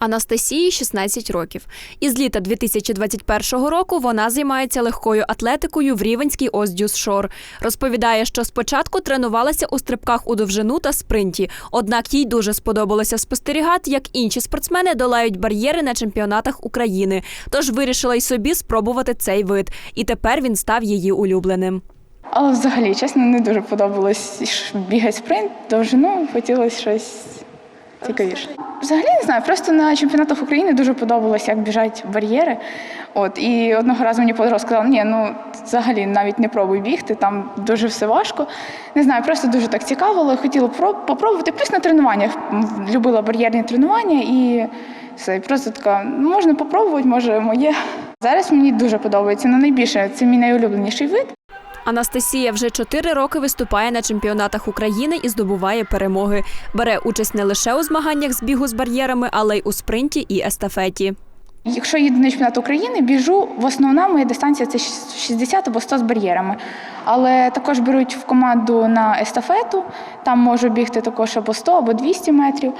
Анастасії 16 років. Із літа 2021 року вона займається легкою атлетикою в Рівенській Оздюс Шор. Розповідає, що спочатку тренувалася у стрибках у довжину та спринті. Однак їй дуже сподобалося спостерігати, як інші спортсмени долають бар'єри на чемпіонатах України. Тож вирішила й собі спробувати цей вид. І тепер він став її улюбленим. Але взагалі, чесно, не дуже подобалось бігати спринт, довжину, хотілося щось цікавіше. Взагалі не знаю, просто на чемпіонатах України дуже подобалось, як біжать бар'єри. От, і одного разу мені подруга сказала, ні, ну взагалі навіть не пробуй бігти, там дуже все важко. Не знаю, просто дуже так цікавило, хотіла попробувати. Плюс на тренуваннях любила бар'єрні тренування і все. Просто така, можна попробувати, може моє. Зараз мені дуже подобається. Ну, найбільше це мій найулюбленіший вид. Анастасія вже чотири роки виступає на чемпіонатах України і здобуває перемоги. Бере участь не лише у змаганнях з бігу з бар'єрами, але й у спринті і естафеті. Якщо їду на чемпіонат України, біжу в основна моя дистанція це 60 або 100 з бар'єрами. Але також беруть в команду на естафету. Там можу бігти також або 100, або 200 метрів.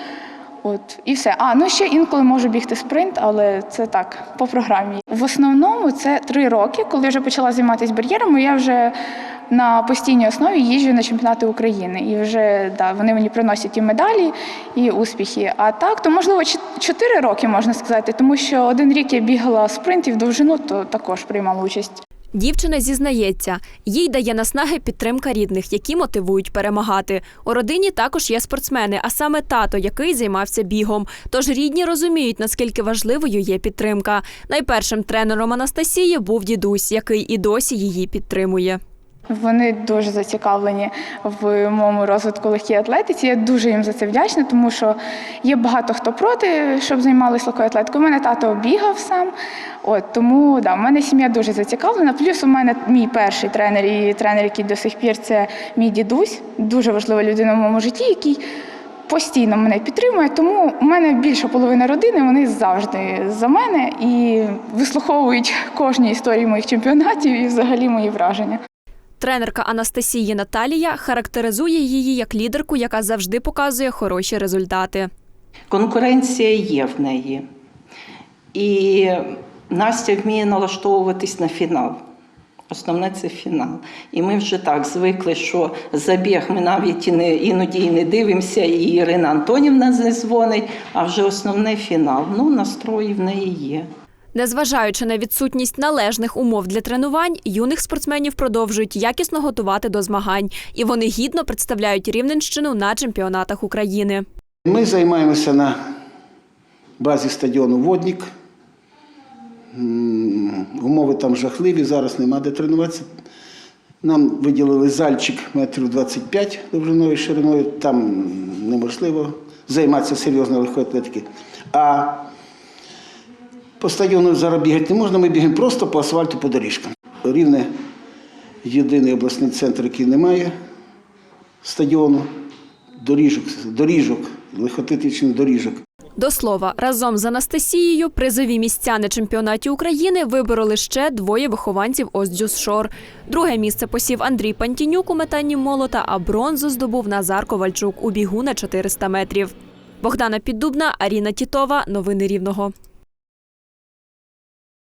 От і все. А ну ще інколи можу бігти спринт, але це так по програмі. В основному це три роки, коли я вже почала займатися бар'єрами. Я вже на постійній основі їжджу на чемпіонати України. І вже да, вони мені приносять і медалі, і успіхи. А так, то можливо чот- чотири роки можна сказати, тому що один рік я бігала спринт і в довжину, то також приймала участь. Дівчина зізнається, їй дає наснаги підтримка рідних, які мотивують перемагати. У родині також є спортсмени, а саме тато, який займався бігом. Тож рідні розуміють, наскільки важливою є підтримка. Найпершим тренером Анастасії був дідусь, який і досі її підтримує. Вони дуже зацікавлені в моєму розвитку легкій атлетиці. Я дуже їм за це вдячна, тому що є багато хто проти, щоб займалися легкою атлетикою. У мене тато бігав сам. От тому да, в мене сім'я дуже зацікавлена. Плюс у мене мій перший тренер і тренер, який до сих пір це мій дідусь, дуже важлива людина в моєму житті, який постійно мене підтримує. Тому у мене більша половина родини, вони завжди за мене і вислуховують кожні історії моїх чемпіонатів і взагалі мої враження. Тренерка Анастасії Наталія характеризує її як лідерку, яка завжди показує хороші результати. Конкуренція є в неї. І Настя вміє налаштовуватись на фінал. Основне це фінал. І ми вже так звикли, що забіг ми навіть і не, іноді і не дивимося, і Ірина Антонівна не дзвонить, а вже основне фінал. Ну, настрої в неї є. Незважаючи на відсутність належних умов для тренувань, юних спортсменів продовжують якісно готувати до змагань, і вони гідно представляють Рівненщину на чемпіонатах України. Ми займаємося на базі стадіону Воднік. Умови там жахливі, зараз нема де тренуватися. Нам виділили зальчик метрів 25 довжиною шириною. Там неможливо займатися серйозною легкою атлетики. По стадіону зараз бігати не можна, ми бігаємо просто по асфальту по доріжкам. Рівне єдиний обласний центр, який не має стадіону, доріжок, доріжок, легкоатлетичних доріжок. До слова, разом з Анастасією призові місця на чемпіонаті України вибороли ще двоє вихованців Оздюс Шор. Друге місце посів Андрій Пантінюк у метанні молота, а бронзу здобув Назар Ковальчук у бігу на 400 метрів. Богдана Піддубна, Аріна Тітова. Новини Рівного.